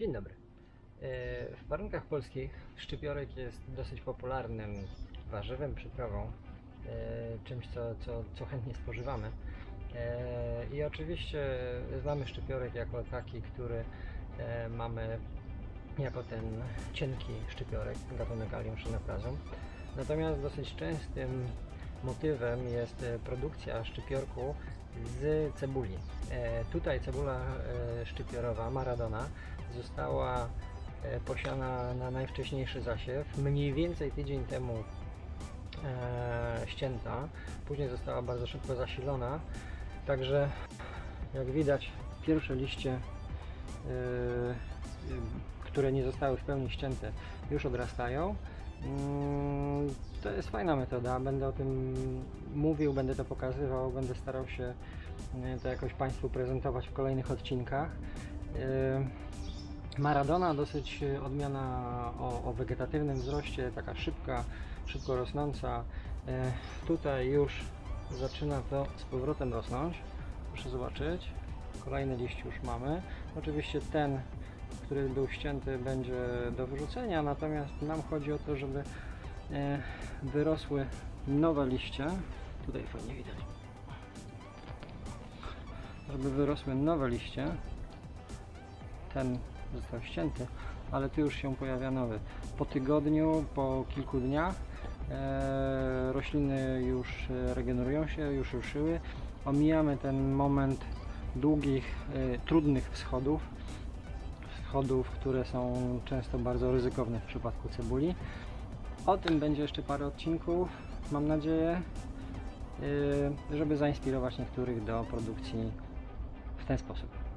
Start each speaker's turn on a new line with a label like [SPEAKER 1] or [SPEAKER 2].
[SPEAKER 1] Dzień dobry. E, W warunkach polskich szczypiorek jest dosyć popularnym warzywem, przyprawą, e, czymś co, co, co chętnie spożywamy. E, I oczywiście znamy szczypiorek jako taki, który mamy jako ten cienki szczypiorek, gatunek Allium szenoprazum. Natomiast dosyć częstym motywem jest e, produkcja szczypiorku z cebuli. E, Tutaj cebula e, szczypiorowa Maradona została posiana na najwcześniejszy zasiew. Mniej więcej tydzień temu ścięta, później została bardzo szybko zasilona. Także jak widać pierwsze liście, które nie zostały w pełni ścięte, już odrastają. To jest fajna metoda, będę o tym mówił, będę to pokazywał, będę starał się e, to jakoś Państwu prezentować w kolejnych odcinkach. E, Maradona dosyć e, odmiana o, o wegetatywnym wzroście, taka szybka, szybko rosnąca. Tutaj już zaczyna to z powrotem rosnąć. Proszę zobaczyć. Kolejny liść już mamy. Oczywiście ten, który był ścięty, będzie do wyrzucenia, natomiast nam chodzi o to, żeby wyrosły nowe liście. Tutaj fajnie widać. Żeby wyrosły nowe liście. Ten został ścięty, ale tu już się pojawia nowy. Po tygodniu, po kilku dniach e, rośliny już e, regenerują się, już ruszyły. Omijamy ten moment długich, e, trudnych wschodów, wschodów, które są często bardzo ryzykowne w przypadku cebuli. O tym będzie jeszcze parę odcinków, mam nadzieję, e, żeby zainspirować niektórych do produkcji w ten sposób.